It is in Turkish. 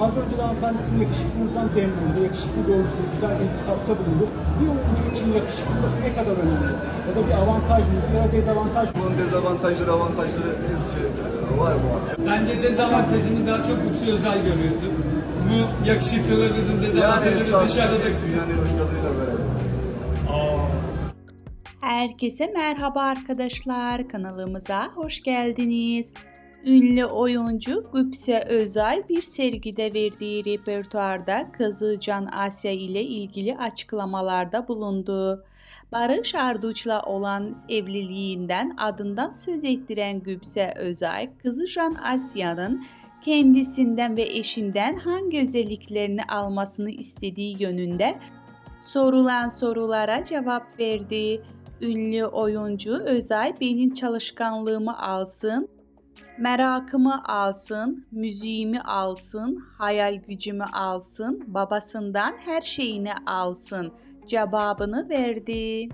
Az önce de hanımefendi sizin yakışıklılığınızdan dem vurdu. Yakışıklı doğrultusunda güzel bir iltifatta bulundu. Bir oyuncu için yakışıklılık ne kadar önemli? Ya da bir avantaj mı ya da dezavantaj mı? Bunun dezavantajları, avantajları hepsi var bu arada. Bence dezavantajını daha çok Hüsnü Özel görüyordu. Bu yakışıklılığımızın Yani dezavantajını esas dışarıda da... dünyanın hoş kadınıyla beraber. Herkese merhaba arkadaşlar. Kanalımıza hoş geldiniz. Ünlü oyuncu Gupse Özay bir sergide verdiği repertuarda kızı Can Asya ile ilgili açıklamalarda bulundu. Barış Arduç'la olan evliliğinden adından söz ettiren Gupse Özay, kızı Can Asya'nın kendisinden ve eşinden hangi özelliklerini almasını istediği yönünde sorulan sorulara cevap verdi. Ünlü oyuncu Özay benim çalışkanlığımı alsın, merakımı alsın, müziğimi alsın, hayal gücümü alsın, babasından her şeyini alsın cevabını verdi.